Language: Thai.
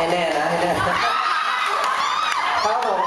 ให้แน่นะให้แน่ครับผม